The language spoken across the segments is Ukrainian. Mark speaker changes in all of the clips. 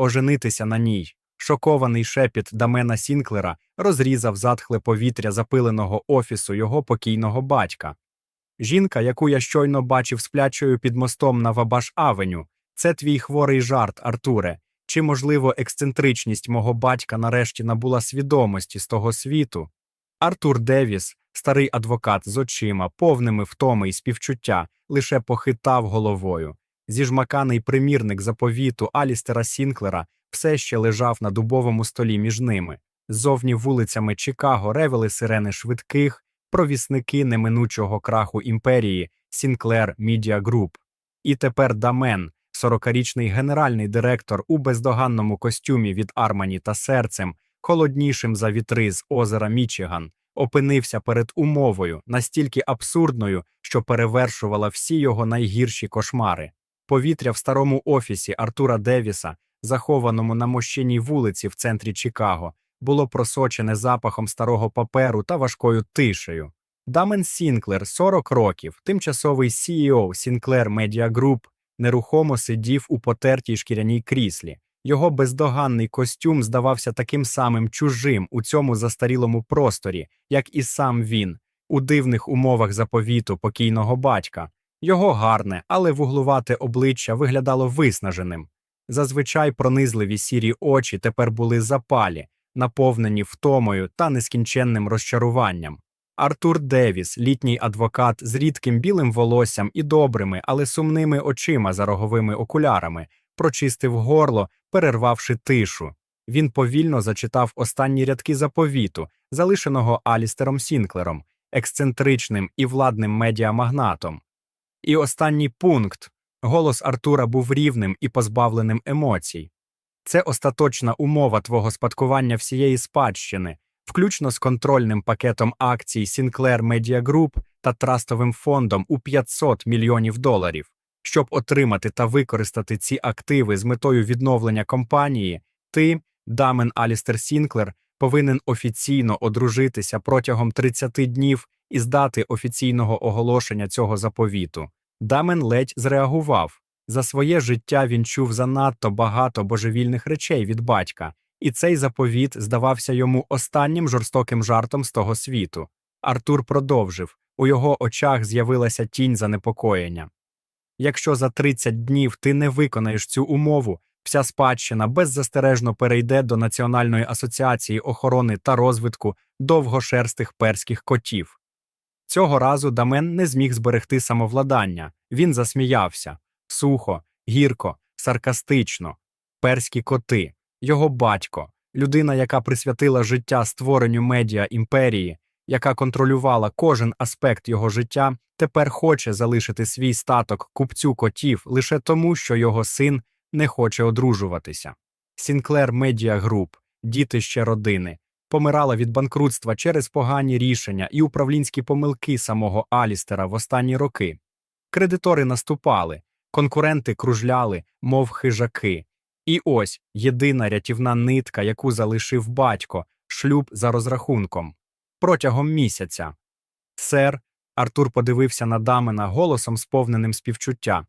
Speaker 1: оженитися на ній. Шокований шепіт Дамена Сінклера розрізав затхле повітря запиленого офісу його покійного батька. Жінка, яку я щойно бачив сплячою під мостом на Вабаш Авеню, це твій хворий жарт, Артуре. Чи, можливо, ексцентричність мого батька нарешті набула свідомості з того світу? Артур Девіс, старий адвокат з очима, повними втоми і співчуття, лише похитав головою. Зіжмаканий примірник заповіту Алістера Сінклера все ще лежав на дубовому столі між ними. Ззовні вулицями Чикаго ревели сирени швидких, провісники неминучого краху імперії Сінклер Мідіа Груп. І тепер Дамен, сорокарічний генеральний директор у бездоганному костюмі від Армані та серцем, холоднішим за вітри з озера Мічиган, опинився перед умовою, настільки абсурдною, що перевершувала всі його найгірші кошмари. Повітря в старому офісі Артура Девіса, захованому на мощеній вулиці в центрі Чикаго, було просочене запахом старого паперу та важкою тишею. Дамен Сінклер, 40 років, тимчасовий CEO Sinclair Media Group, нерухомо сидів у потертій шкіряній кріслі. Його бездоганний костюм здавався таким самим чужим у цьому застарілому просторі, як і сам він, у дивних умовах заповіту покійного батька. Його гарне, але вуглувате обличчя виглядало виснаженим. Зазвичай пронизливі сірі очі тепер були запалі, наповнені втомою та нескінченним розчаруванням. Артур Девіс, літній адвокат з рідким білим волоссям і добрими, але сумними очима за роговими окулярами, прочистив горло, перервавши тишу. Він повільно зачитав останні рядки заповіту, залишеного Алістером Сінклером, ексцентричним і владним медіамагнатом. І останній пункт голос Артура був рівним і позбавленим емоцій. Це остаточна умова твого спадкування всієї спадщини, включно з контрольним пакетом акцій Sinclair Media Group та трастовим фондом у 500 мільйонів доларів. Щоб отримати та використати ці активи з метою відновлення компанії, ти, Дамен Алістер Сінклер, повинен офіційно одружитися протягом 30 днів і здати офіційного оголошення цього заповіту. Дамен ледь зреагував. За своє життя він чув занадто багато божевільних речей від батька, і цей заповіт здавався йому останнім жорстоким жартом з того світу. Артур продовжив у його очах з'явилася тінь занепокоєння. Якщо за 30 днів ти не виконаєш цю умову, вся спадщина беззастережно перейде до Національної асоціації охорони та розвитку довгошерстих перських котів. Цього разу Дамен не зміг зберегти самовладання. Він засміявся сухо, гірко, саркастично. Перські коти, його батько, людина, яка присвятила життя створенню медіа імперії, яка контролювала кожен аспект його життя, тепер хоче залишити свій статок купцю котів лише тому, що його син не хоче одружуватися. Сінклер Медіа Груп, дітище родини, помирала від банкрутства через погані рішення і управлінські помилки самого Алістера в останні роки. Кредитори наступали, конкуренти кружляли, мов хижаки. І ось єдина рятівна нитка, яку залишив батько, шлюб за розрахунком. Протягом місяця. Сер, Артур подивився на Дамена голосом, сповненим співчуття.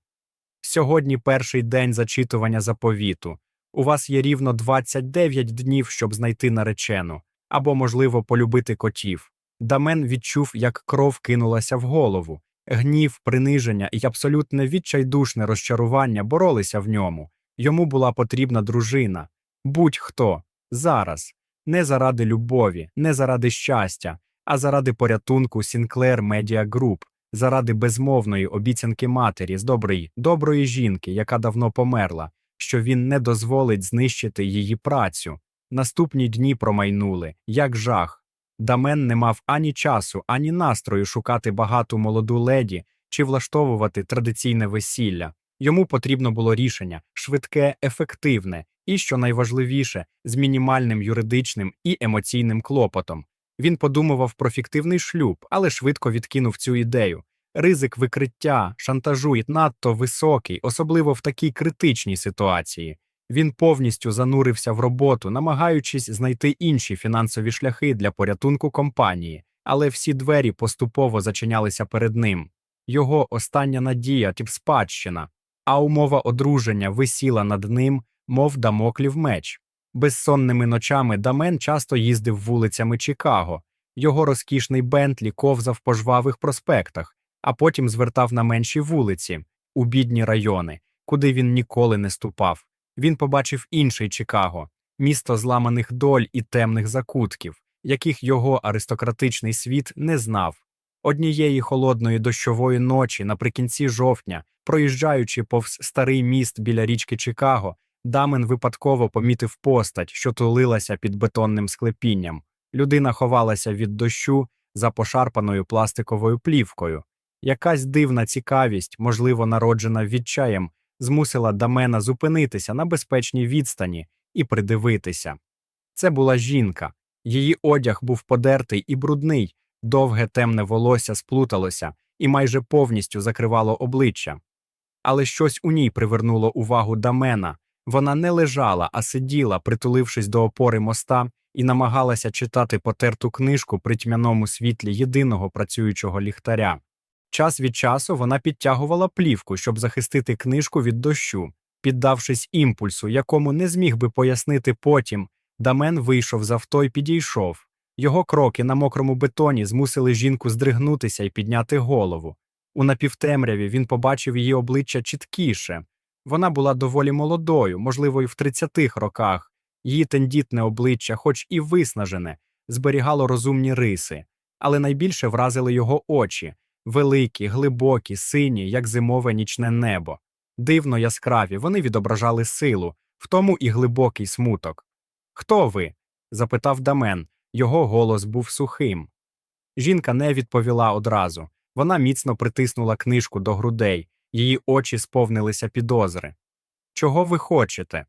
Speaker 1: Сьогодні перший день зачитування заповіту. У вас є рівно 29 днів, щоб знайти наречену, або, можливо, полюбити котів. Дамен відчув, як кров кинулася в голову. Гнів, приниження і абсолютне відчайдушне розчарування боролися в ньому. Йому була потрібна дружина. Будь-хто. Зараз. Не заради любові, не заради щастя, а заради порятунку Sinclair Media Group, заради безмовної обіцянки матері з доброї, доброї жінки, яка давно померла, що він не дозволить знищити її працю. Наступні дні промайнули, як жах. Дамен не мав ані часу, ані настрою шукати багату молоду леді чи влаштовувати традиційне весілля. Йому потрібно було рішення швидке, ефективне і, що найважливіше, з мінімальним юридичним і емоційним клопотом. Він подумував про фіктивний шлюб, але швидко відкинув цю ідею. Ризик викриття, шантажу і надто високий, особливо в такій критичній ситуації. Він повністю занурився в роботу, намагаючись знайти інші фінансові шляхи для порятунку компанії, але всі двері поступово зачинялися перед ним. Його остання надія тип спадщина, а умова одруження висіла над ним, мов дамоклів меч. Безсонними ночами Дамен часто їздив вулицями Чикаго. Його розкішний Бентлі ковзав по жвавих проспектах, а потім звертав на менші вулиці, у бідні райони, куди він ніколи не ступав. Він побачив інший Чикаго, місто зламаних доль і темних закутків, яких його аристократичний світ не знав. Однієї холодної дощової ночі наприкінці жовтня, проїжджаючи повз старий міст біля річки Чикаго, Дамен випадково помітив постать, що тулилася під бетонним склепінням. Людина ховалася від дощу за пошарпаною пластиковою плівкою. Якась дивна цікавість, можливо, народжена відчаєм, змусила Дамена зупинитися на безпечній відстані і придивитися. Це була жінка. Її одяг був подертий і брудний, довге темне волосся сплуталося і майже повністю закривало обличчя. Але щось у ній привернуло увагу Дамена. Вона не лежала, а сиділа, притулившись до опори моста, і намагалася читати потерту книжку при тьмяному світлі єдиного працюючого ліхтаря. Час від часу вона підтягувала плівку, щоб захистити книжку від дощу. Піддавшись імпульсу, якому не зміг би пояснити потім, Дамен вийшов з авто і підійшов. Його кроки на мокрому бетоні змусили жінку здригнутися і підняти голову. У напівтемряві він побачив її обличчя чіткіше. Вона була доволі молодою, можливо, й в 30-х роках. Її тендітне обличчя, хоч і виснажене, зберігало розумні риси, але найбільше вразили його очі великі, глибокі, сині, як зимове нічне небо. Дивно яскраві, вони відображали силу, в тому і глибокий смуток. Хто ви? запитав Дамен. Його голос був сухим. Жінка не відповіла одразу. Вона міцно притиснула книжку до грудей, її очі сповнилися підозри. Чого ви хочете?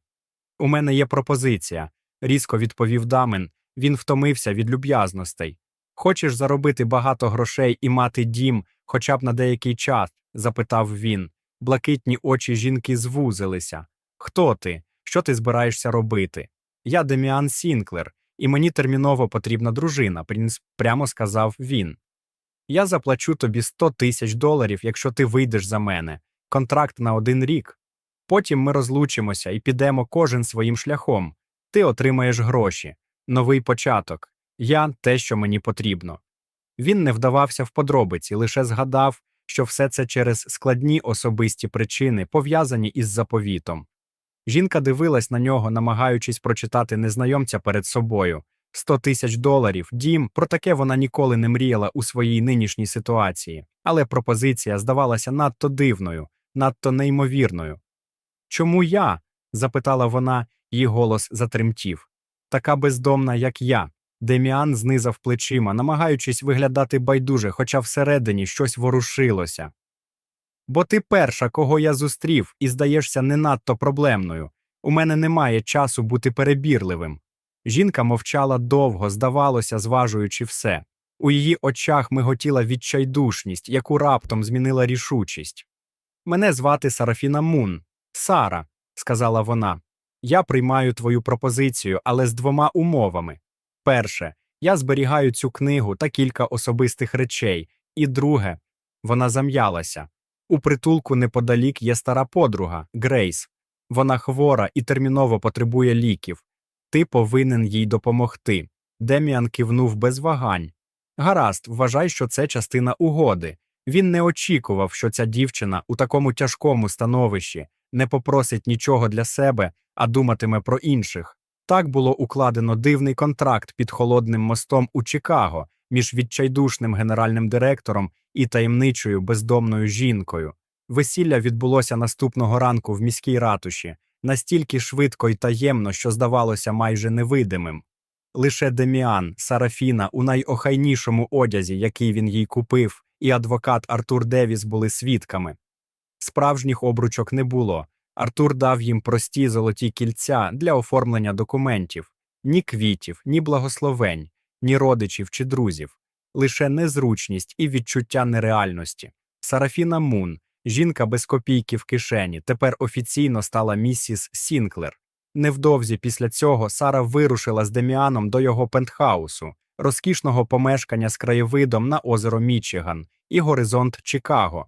Speaker 1: У мене є пропозиція, різко відповів Дамен. Він втомився від люб'язностей. Хочеш заробити багато грошей і мати дім хоча б на деякий час? запитав він. Блакитні очі жінки звузилися. Хто ти? Що ти збираєшся робити? Я Деміан Сінклер, і мені терміново потрібна дружина, прямо сказав він. Я заплачу тобі 100 тисяч доларів, якщо ти вийдеш за мене, контракт на один рік. Потім ми розлучимося і підемо кожен своїм шляхом. Ти отримаєш гроші, новий початок. Я те, що мені потрібно. Він не вдавався в подробиці, лише згадав, що все це через складні особисті причини, пов'язані із заповітом. Жінка дивилась на нього, намагаючись прочитати незнайомця перед собою. Сто тисяч доларів, дім, про таке вона ніколи не мріяла у своїй нинішній ситуації, але пропозиція здавалася надто дивною, надто неймовірною. Чому я? запитала вона, її голос затремтів. Така бездомна, як я. Деміан знизав плечима, намагаючись виглядати байдуже, хоча всередині щось ворушилося. Бо ти перша, кого я зустрів, і здаєшся не надто проблемною. У мене немає часу бути перебірливим. Жінка мовчала довго, здавалося, зважуючи все. У її очах миготіла відчайдушність, яку раптом змінила рішучість. Мене звати Сарафіна Мун. Сара, сказала вона. Я приймаю твою пропозицію, але з двома умовами. Перше, я зберігаю цю книгу та кілька особистих речей, і друге, вона зам'ялася. У притулку неподалік є стара подруга Грейс. Вона хвора і терміново потребує ліків. Ти повинен їй допомогти. Деміан кивнув без вагань. Гаразд, вважай, що це частина угоди. Він не очікував, що ця дівчина у такому тяжкому становищі не попросить нічого для себе, а думатиме про інших. Так було укладено дивний контракт під холодним мостом у Чикаго між відчайдушним генеральним директором і таємничою бездомною жінкою. Весілля відбулося наступного ранку в міській ратуші, настільки швидко і таємно, що здавалося майже невидимим. Лише Деміан, Сарафіна у найохайнішому одязі, який він їй купив, і адвокат Артур Девіс були свідками. Справжніх обручок не було. Артур дав їм прості золоті кільця для оформлення документів ні квітів, ні благословень, ні родичів чи друзів, лише незручність і відчуття нереальності. Сарафіна Мун, жінка без копійки в кишені, тепер офіційно стала місіс Сінклер. Невдовзі після цього Сара вирушила з Деміаном до його пентхаусу, розкішного помешкання з краєвидом на озеро Мічиган і горизонт Чикаго.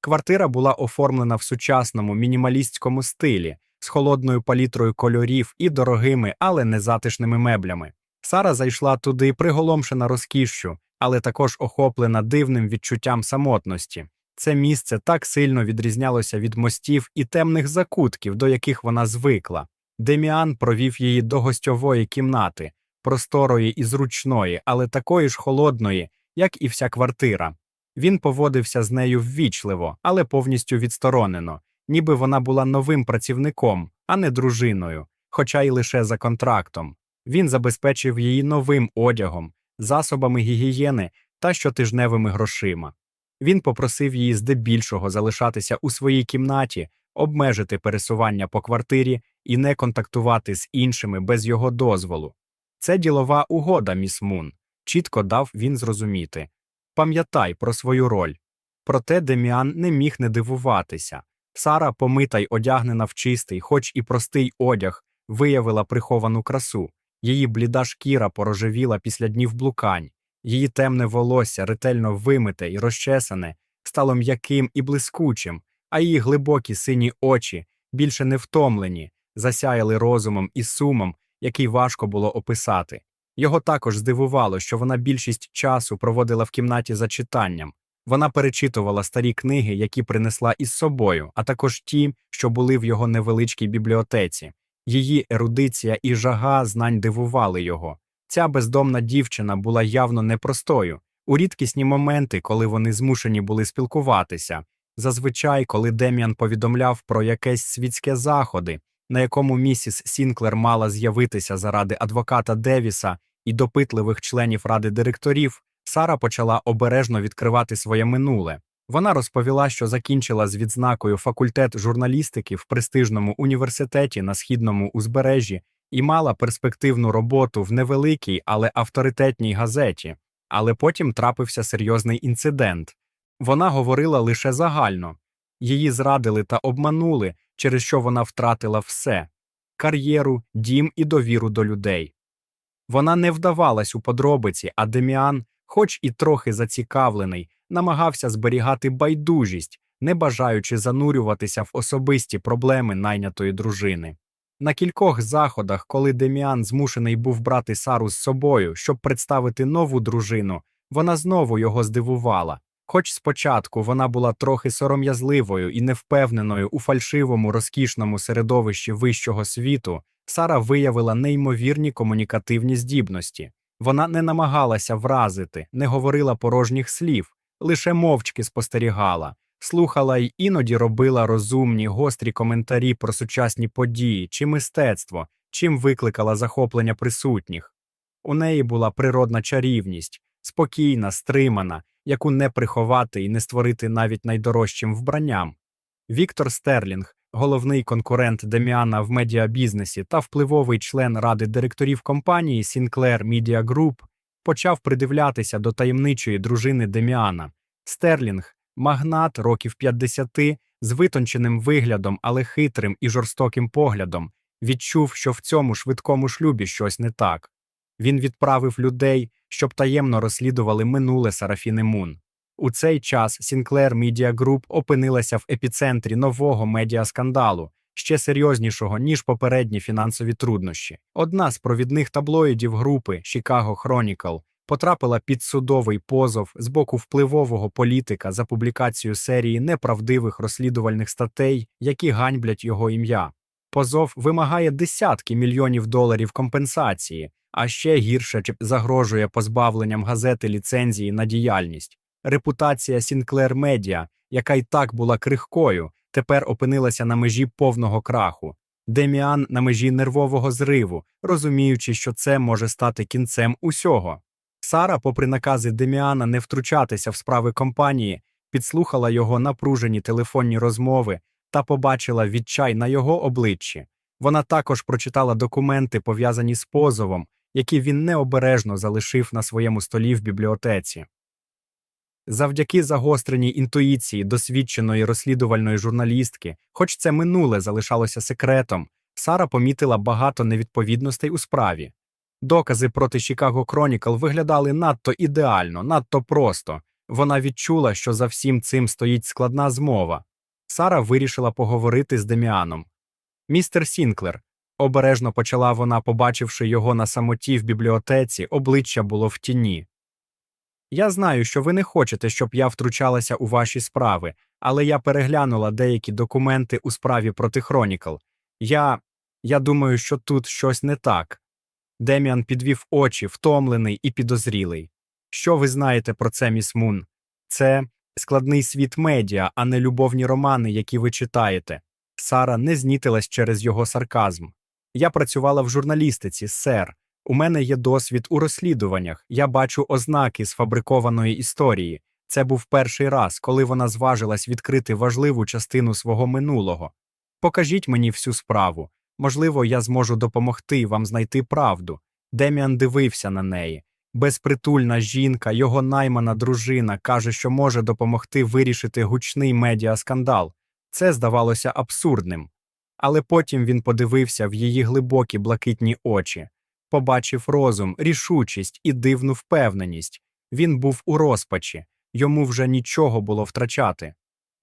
Speaker 1: Квартира була оформлена в сучасному мінімалістському стилі, з холодною палітрою кольорів і дорогими, але незатишними меблями. Сара зайшла туди, приголомшена розкішшю, але також охоплена дивним відчуттям самотності. Це місце так сильно відрізнялося від мостів і темних закутків, до яких вона звикла. Деміан провів її до гостьової кімнати, просторої і зручної, але такої ж холодної, як і вся квартира. Він поводився з нею ввічливо, але повністю відсторонено, ніби вона була новим працівником, а не дружиною, хоча й лише за контрактом. Він забезпечив її новим одягом, засобами гігієни та щотижневими грошима. Він попросив її здебільшого залишатися у своїй кімнаті, обмежити пересування по квартирі і не контактувати з іншими без його дозволу. Це ділова угода, міс Мун, чітко дав він зрозуміти. Пам'ятай про свою роль. Проте Деміан не міг не дивуватися. Сара, помита й одягнена в чистий, хоч і простий одяг, виявила приховану красу. Її бліда шкіра порожевіла після днів блукань, її темне волосся, ретельно вимите й розчесане, стало м'яким і блискучим, а її глибокі сині очі, більше не втомлені, засяяли розумом і сумом, який важко було описати. Його також здивувало, що вона більшість часу проводила в кімнаті за читанням. Вона перечитувала старі книги, які принесла із собою, а також ті, що були в його невеличкій бібліотеці. Її ерудиція і жага знань дивували його. Ця бездомна дівчина була явно непростою. У рідкісні моменти, коли вони змушені були спілкуватися. Зазвичай, коли Дем'ян повідомляв про якесь світське заходи, на якому місіс Сінклер мала з'явитися заради адвоката Девіса і допитливих членів ради директорів, Сара почала обережно відкривати своє минуле. Вона розповіла, що закінчила з відзнакою факультет журналістики в престижному університеті на східному узбережжі і мала перспективну роботу в невеликій, але авторитетній газеті. Але потім трапився серйозний інцидент. Вона говорила лише загально її зрадили та обманули, через що вона втратила все кар'єру, дім і довіру до людей. Вона не вдавалась у подробиці, а Деміан, хоч і трохи зацікавлений, намагався зберігати байдужість, не бажаючи занурюватися в особисті проблеми найнятої дружини. На кількох заходах, коли Деміан змушений був брати Сару з собою, щоб представити нову дружину, вона знову його здивувала. Хоч спочатку вона була трохи сором'язливою і невпевненою у фальшивому розкішному середовищі вищого світу, Сара виявила неймовірні комунікативні здібності. Вона не намагалася вразити, не говорила порожніх слів, лише мовчки спостерігала, слухала й іноді робила розумні, гострі коментарі про сучасні події чи мистецтво, чим викликала захоплення присутніх. У неї була природна чарівність, спокійна, стримана, яку не приховати і не створити навіть найдорожчим вбранням. Віктор Стерлінг, головний конкурент Деміана в медіабізнесі та впливовий член ради директорів компанії Sinclair Media Group, почав придивлятися до таємничої дружини Деміана. Стерлінг, магнат років 50, з витонченим виглядом, але хитрим і жорстоким поглядом, відчув, що в цьому швидкому шлюбі щось не так. Він відправив людей, щоб таємно розслідували минуле Сарафіни Мун. У цей час Sinclair Media Group опинилася в епіцентрі нового медіаскандалу, ще серйознішого, ніж попередні фінансові труднощі. Одна з провідних таблоїдів групи Chicago Chronicle потрапила під судовий позов з боку впливового політика за публікацію серії неправдивих розслідувальних статей, які ганьблять його ім'я. Позов вимагає десятки мільйонів доларів компенсації, а ще гірше чи загрожує позбавленням газети ліцензії на діяльність. Репутація Sinclair Media, яка й так була крихкою, тепер опинилася на межі повного краху. Деміан на межі нервового зриву, розуміючи, що це може стати кінцем усього. Сара, попри накази Деміана не втручатися в справи компанії, підслухала його напружені телефонні розмови та побачила відчай на його обличчі. Вона також прочитала документи, пов'язані з позовом, які він необережно залишив на своєму столі в бібліотеці. Завдяки загостреній інтуїції досвідченої розслідувальної журналістки, хоч це минуле залишалося секретом, Сара помітила багато невідповідностей у справі. Докази проти Chicago Chronicle виглядали надто ідеально, надто просто. Вона відчула, що за всім цим стоїть складна змова. Сара вирішила поговорити з Деміаном. Містер Сінклер. Обережно почала вона, побачивши його на самоті в бібліотеці, обличчя було в тіні. Я знаю, що ви не хочете, щоб я втручалася у ваші справи, але я переглянула деякі документи у справі проти Хронікл. Я. я думаю, що тут щось не так. Деміан підвів очі, втомлений і підозрілий. Що ви знаєте про це, міс Мун? Це складний світ медіа, а не любовні романи, які ви читаєте. Сара не знітилась через його сарказм. Я працювала в журналістиці, сер. У мене є досвід у розслідуваннях. Я бачу ознаки сфабрикованої історії. Це був перший раз, коли вона зважилась відкрити важливу частину свого минулого. Покажіть мені всю справу. Можливо, я зможу допомогти вам знайти правду. Деміан дивився на неї. Безпритульна жінка, його наймана дружина, каже, що може допомогти вирішити гучний медіаскандал. Це здавалося абсурдним. Але потім він подивився в її глибокі блакитні очі, побачив розум, рішучість і дивну впевненість. Він був у розпачі, йому вже нічого було втрачати.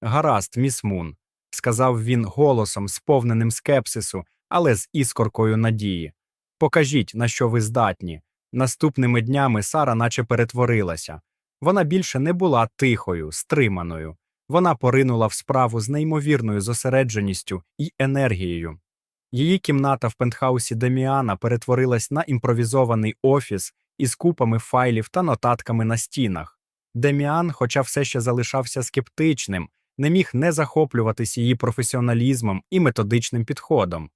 Speaker 1: Гаразд, міс Мун, сказав він голосом, сповненим скепсису, але з іскоркою надії. Покажіть, на що ви здатні. Наступними днями Сара наче перетворилася. Вона більше не була тихою, стриманою. Вона поринула в справу з неймовірною зосередженістю і енергією. Її кімната в пентхаусі Деміана перетворилась на імпровізований офіс із купами файлів та нотатками на стінах. Деміан, хоча все ще залишався скептичним, не міг не захоплюватись її професіоналізмом і методичним підходом.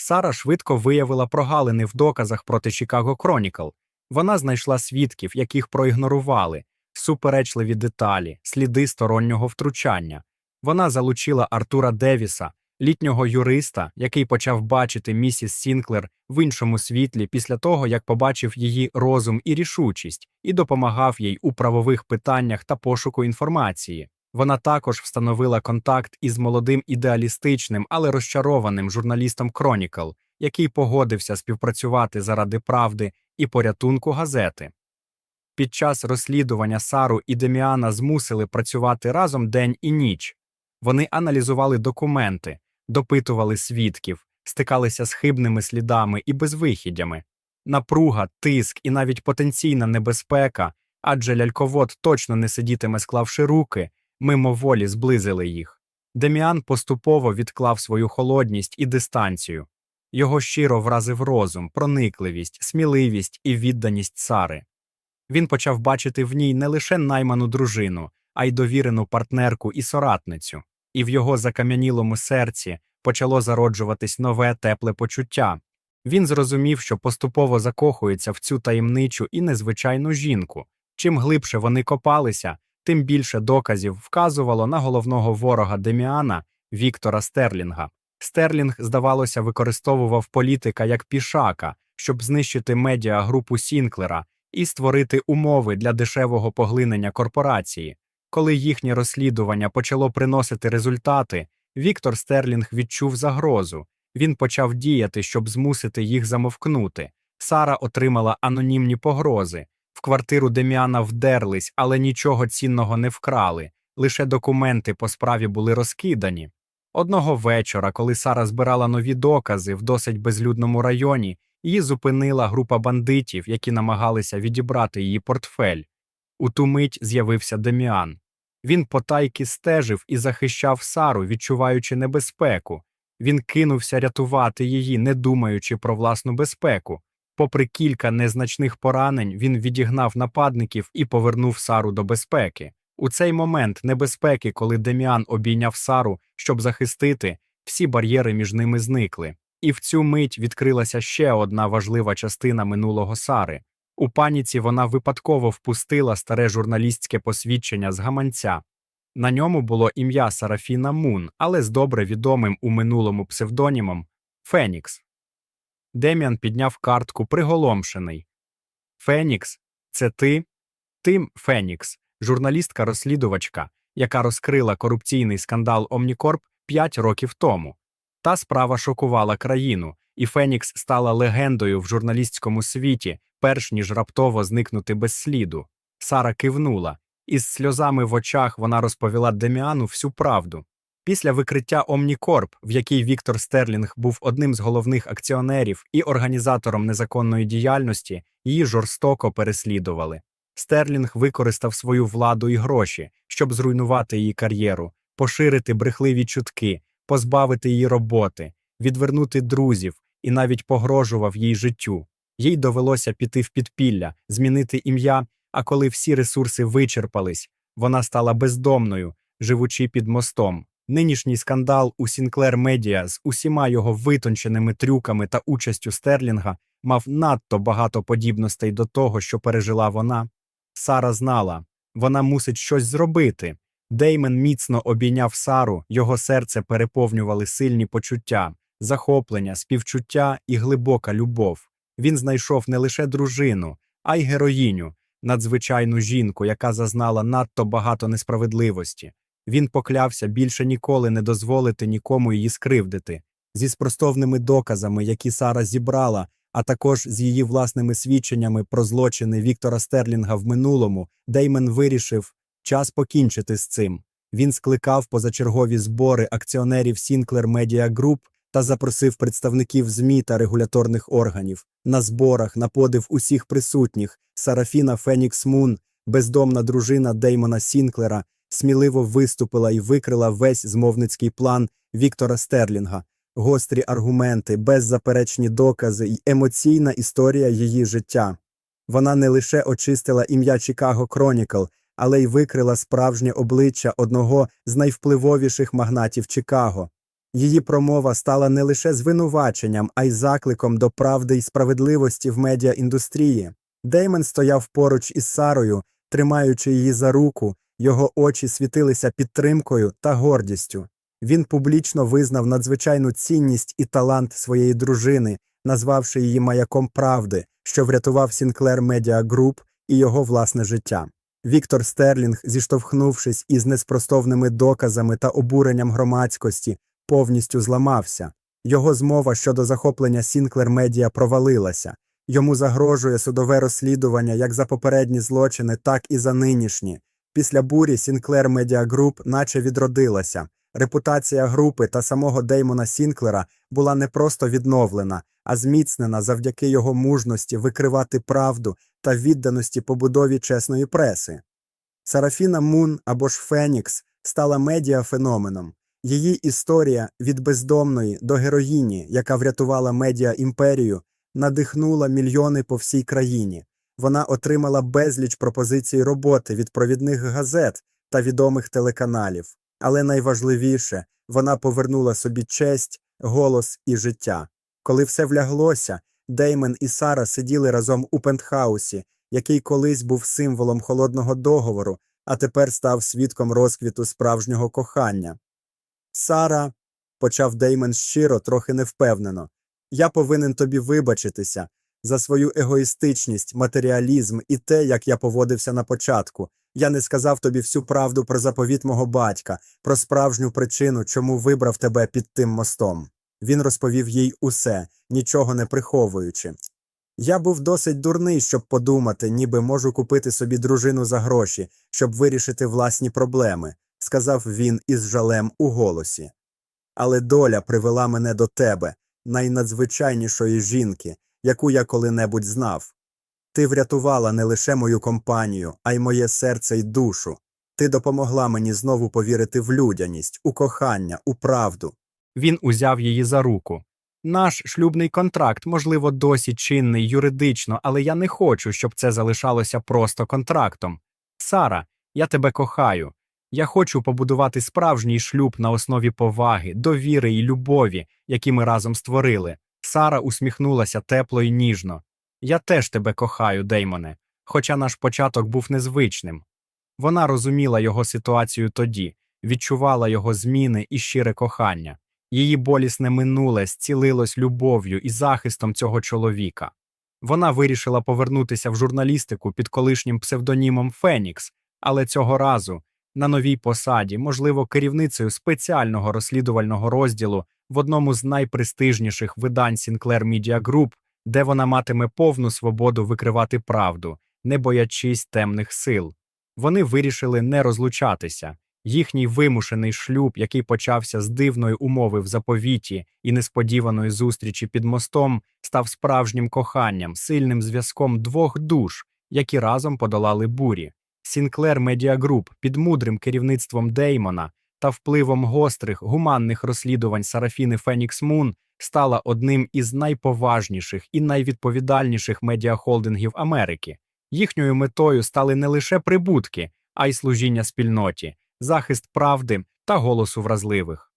Speaker 1: Сара швидко виявила прогалини в доказах проти Chicago Chronicle. Вона знайшла свідків, яких проігнорували, суперечливі деталі, сліди стороннього втручання. Вона залучила Артура Девіса, літнього юриста, який почав бачити місіс Сінклер в іншому світлі після того, як побачив її розум і рішучість, і допомагав їй у правових питаннях та пошуку інформації. Вона також встановила контакт із молодим ідеалістичним, але розчарованим журналістом Chronicle, який погодився співпрацювати заради правди і порятунку газети. Під час розслідування Сару і Деміана змусили працювати разом день і ніч. Вони аналізували документи, допитували свідків, стикалися з хибними слідами і безвихідями. Напруга, тиск і навіть потенційна небезпека, адже ляльковод точно не сидітиме, склавши руки, мимоволі зблизили їх. Деміан поступово відклав свою холодність і дистанцію. Його щиро вразив розум, проникливість, сміливість і відданість Сари. Він почав бачити в ній не лише найману дружину, а й довірену партнерку і соратницю, і в його закам'янілому серці почало зароджуватись нове тепле почуття. Він зрозумів, що поступово закохується в цю таємничу і незвичайну жінку. Чим глибше вони копалися, тим більше доказів вказувало на головного ворога Деміана Віктора Стерлінга. Стерлінг, здавалося, використовував політика як пішака, щоб знищити медіагрупу Сінклера і створити умови для дешевого поглинення корпорації. Коли їхнє розслідування почало приносити результати, Віктор Стерлінг відчув загрозу. Він почав діяти, щоб змусити їх замовкнути. Сара отримала анонімні погрози. В квартиру Деміана вдерлись, але нічого цінного не вкрали. Лише документи по справі були розкидані. Одного вечора, коли Сара збирала нові докази в досить безлюдному районі, її зупинила група бандитів, які намагалися відібрати її портфель. У ту мить з'явився Деміан. Він потайки стежив і захищав Сару, відчуваючи небезпеку. Він кинувся рятувати її, не думаючи про власну безпеку. Попри кілька незначних поранень, він відігнав нападників і повернув Сару до безпеки. У цей момент небезпеки, коли Деміан обійняв Сару, щоб захистити, всі бар'єри між ними зникли. І в цю мить відкрилася ще одна важлива частина минулого Сари. У паніці вона випадково впустила старе журналістське посвідчення з гаманця. На ньому було ім'я Сарафіна Мун, але з добре відомим у минулому псевдонімом Фенікс. Дем'ян підняв картку приголомшений. Фенікс, це ти? Тим Фенікс, журналістка-розслідувачка, яка розкрила корупційний скандал Омнікорп 5 років тому. Та справа шокувала країну, і Фенікс стала легендою в журналістському світі, перш ніж раптово зникнути без сліду. Сара кивнула. Із сльозами в очах вона розповіла Деміану всю правду. Після викриття Omnicorp, в якій Віктор Стерлінг був одним з головних акціонерів і організатором незаконної діяльності, її жорстоко переслідували. Стерлінг використав свою владу і гроші, щоб зруйнувати її кар'єру, поширити брехливі чутки, позбавити її роботи, відвернути друзів і навіть погрожував їй життю. Їй довелося піти в підпілля, змінити ім'я, а коли всі ресурси вичерпались, вона стала бездомною, живучи під мостом. Нинішній скандал у Сінклер Медіа з усіма його витонченими трюками та участю Стерлінга мав надто багато подібностей до того, що пережила вона. Сара знала, вона мусить щось зробити. Деймен міцно обійняв Сару, його серце переповнювали сильні почуття, захоплення, співчуття і глибока любов. Він знайшов не лише дружину, а й героїню, надзвичайну жінку, яка зазнала надто багато несправедливості. Він поклявся більше ніколи не дозволити нікому її скривдити. Зі спростовними доказами, які Сара зібрала, а також з її власними свідченнями про злочини Віктора Стерлінга в минулому, Деймен вирішив час покінчити з цим. Він скликав позачергові збори акціонерів Sinclair Media Group та запросив представників ЗМІ та регуляторних органів. На зборах, на подив усіх присутніх, Сарафіна Фенікс Мун, бездомна дружина Деймона Сінклера, сміливо виступила і викрила весь змовницький план Віктора Стерлінга, гострі аргументи, беззаперечні докази й емоційна історія її життя. Вона не лише очистила ім'я Чикаго Кронікл, але й викрила справжнє обличчя одного з найвпливовіших магнатів Чикаго. Її промова стала не лише звинуваченням, а й закликом до правди й справедливості в медіаіндустрії. Деймон стояв поруч із Сарою, тримаючи її за руку, його очі світилися підтримкою та гордістю. Він публічно визнав надзвичайну цінність і талант своєї дружини, назвавши її маяком правди, що врятував Сінклер Медіа Груп і його власне життя. Віктор Стерлінг, зіштовхнувшись із неспростовними доказами та обуренням громадськості, повністю зламався. Його змова щодо захоплення Сінклер Медіа провалилася. Йому загрожує судове розслідування як за попередні злочини, так і за нинішні. Після бурі Сінклер Медіа Груп наче відродилася. Репутація групи та самого Деймона Сінклера була не просто відновлена, а зміцнена завдяки його мужності викривати правду та відданості побудові чесної преси. Сарафіна Мун або ж Фенікс стала медіафеноменом. Її історія від бездомної до героїні, яка врятувала медіа імперію, надихнула мільйони по всій країні. Вона отримала безліч пропозицій роботи від провідних газет та відомих телеканалів. Але найважливіше, вона повернула собі честь, голос і життя. Коли все вляглося, Деймен і Сара сиділи разом у пентхаусі, який колись був символом холодного договору, а тепер став свідком розквіту справжнього кохання. Сара, почав Деймен щиро, трохи невпевнено, я повинен тобі вибачитися за свою егоїстичність, матеріалізм і те, як я поводився на початку. Я не сказав тобі всю правду про заповіт мого батька, про справжню причину, чому вибрав тебе під тим мостом. Він розповів їй усе, нічого не приховуючи. Я був досить дурний, щоб подумати, ніби можу купити собі дружину за гроші, щоб вирішити власні проблеми, сказав він із жалем у голосі. Але доля привела мене до тебе, найнадзвичайнішої жінки, яку я коли-небудь знав. Ти врятувала не лише мою компанію, а й моє серце й душу. Ти допомогла мені знову повірити в людяність, у кохання, у правду. Він узяв її за руку. Наш шлюбний контракт, можливо, досі чинний юридично, але я не хочу, щоб це залишалося просто контрактом. Сара, я тебе кохаю. Я хочу побудувати справжній шлюб на основі поваги, довіри і любові, які ми разом створили. Сара усміхнулася тепло і ніжно. Я теж тебе кохаю, Деймоне, хоча наш початок був незвичним. Вона розуміла його ситуацію тоді, відчувала його зміни і щире кохання. Її болісне минуле зцілилось любов'ю і захистом цього чоловіка. Вона вирішила повернутися в журналістику під колишнім псевдонімом Фенікс, але цього разу на новій посаді, можливо, керівницею спеціального розслідувального розділу в одному з найпрестижніших видань Sinclair Media Group, де вона матиме повну свободу викривати правду, не боячись темних сил. Вони вирішили не розлучатися. Їхній вимушений шлюб, який почався з дивної умови в заповіті і несподіваної зустрічі під мостом, став справжнім коханням, сильним зв'язком двох душ, які разом подолали бурі. Сінклер Медіа Груп під мудрим керівництвом Деймона та впливом гострих гуманних розслідувань Сарафіни Фенікс Мун стала одним із найповажніших і найвідповідальніших медіахолдингів Америки. Їхньою метою стали не лише прибутки, а й служіння спільноті, захист правди та голосу вразливих.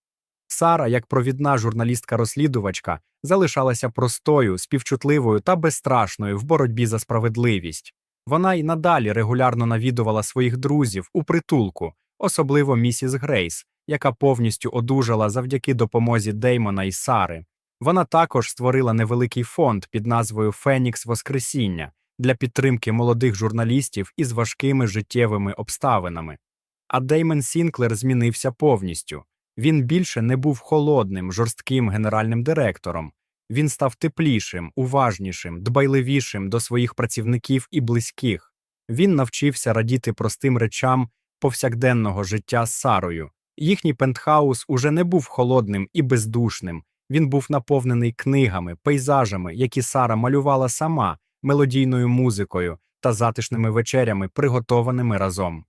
Speaker 1: Сара, як провідна журналістка-розслідувачка, залишалася простою, співчутливою та безстрашною в боротьбі за справедливість. Вона й надалі регулярно навідувала своїх друзів у притулку, особливо місіс Грейс, яка повністю одужала завдяки допомозі Деймона і Сари. Вона також створила невеликий фонд під назвою Фенікс Воскресіння для підтримки молодих журналістів із важкими життєвими обставинами. А Деймон Сінклер змінився повністю. Він більше не був холодним, жорстким генеральним директором. Він став теплішим, уважнішим, дбайливішим до своїх працівників і близьких. Він навчився радіти простим речам повсякденного життя з Сарою. Їхній пентхаус уже не був холодним і бездушним. Він був наповнений книгами, пейзажами, які Сара малювала сама, мелодійною музикою та затишними вечерями, приготованими разом.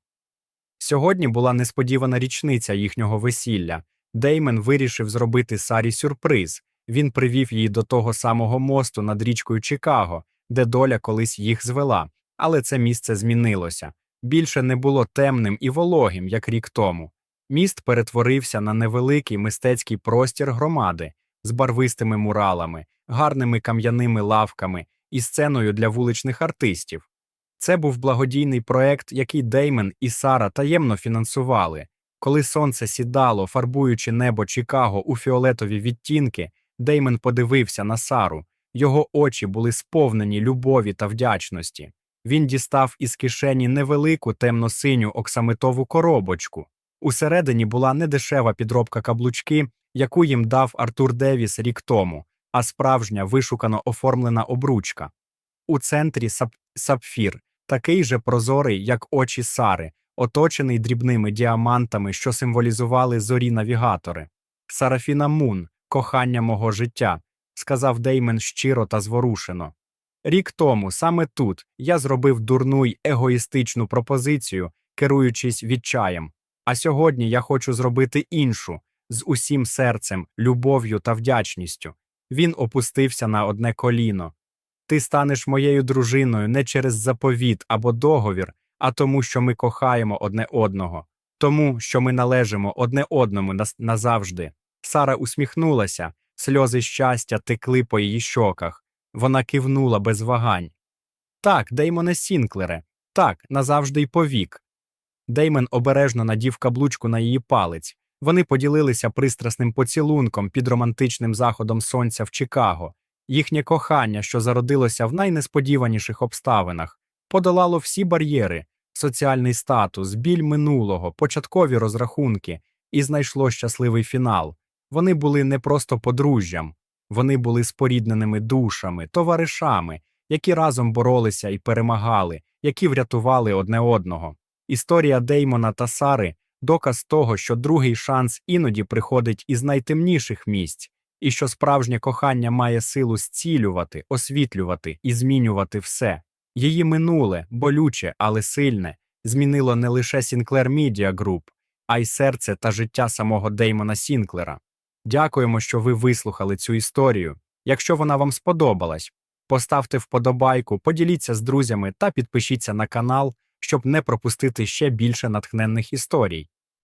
Speaker 1: Сьогодні була несподівана річниця їхнього весілля. Деймен вирішив зробити Сарі сюрприз. Він привів її до того самого мосту над річкою Чикаго, де доля колись їх звела, але це місце змінилося. Більше не було темним і вологим, як рік тому. Міст перетворився на невеликий мистецький простір громади з барвистими муралами, гарними кам'яними лавками і сценою для вуличних артистів. Це був благодійний проект, який Деймен і Сара таємно фінансували. Коли сонце сідало, фарбуючи небо Чикаго у фіолетові відтінки, Деймен подивився на Сару. Його очі були сповнені любові та вдячності. Він дістав із кишені невелику темно-синю оксамитову коробочку. Усередині була недешева підробка каблучки, яку їм дав Артур Девіс рік тому, а справжня вишукано оформлена обручка. У центрі сап сапфір, такий же прозорий, як очі Сари, оточений дрібними діамантами, що символізували зорі навігатори. Сарафіна Мун, кохання мого життя, сказав Деймен щиро та зворушено. Рік тому, саме тут, я зробив дурну й егоїстичну пропозицію, керуючись відчаєм. А сьогодні я хочу зробити іншу з усім серцем, любов'ю та вдячністю. Він опустився на одне коліно. Ти станеш моєю дружиною не через заповіт або договір, а тому, що ми кохаємо одне одного, тому, що ми належимо одне одному назавжди. Сара усміхнулася, сльози щастя текли по її щоках. Вона кивнула без вагань. Так, Деймоне Сінклере, так, назавжди й повік. Деймон обережно надів каблучку на її палець. Вони поділилися пристрасним поцілунком під романтичним заходом сонця в Чикаго. Їхнє кохання, що зародилося в найнесподіваніших обставинах, подолало всі бар'єри, соціальний статус, біль минулого, початкові розрахунки і знайшло щасливий фінал. Вони були не просто подружжям, вони були спорідненими душами, товаришами, які разом боролися і перемагали, які врятували одне одного. Історія Деймона та Сари доказ того, що другий шанс іноді приходить із найтемніших місць, і що справжнє кохання має силу зцілювати, освітлювати і змінювати все. Її минуле, болюче, але сильне, змінило не лише Сінклер Media Group, а й серце та життя самого Деймона Сінклера. Дякуємо, що ви вислухали цю історію. Якщо вона вам сподобалась, поставте вподобайку, поділіться з друзями та підпишіться на канал, щоб не пропустити ще більше натхненних історій.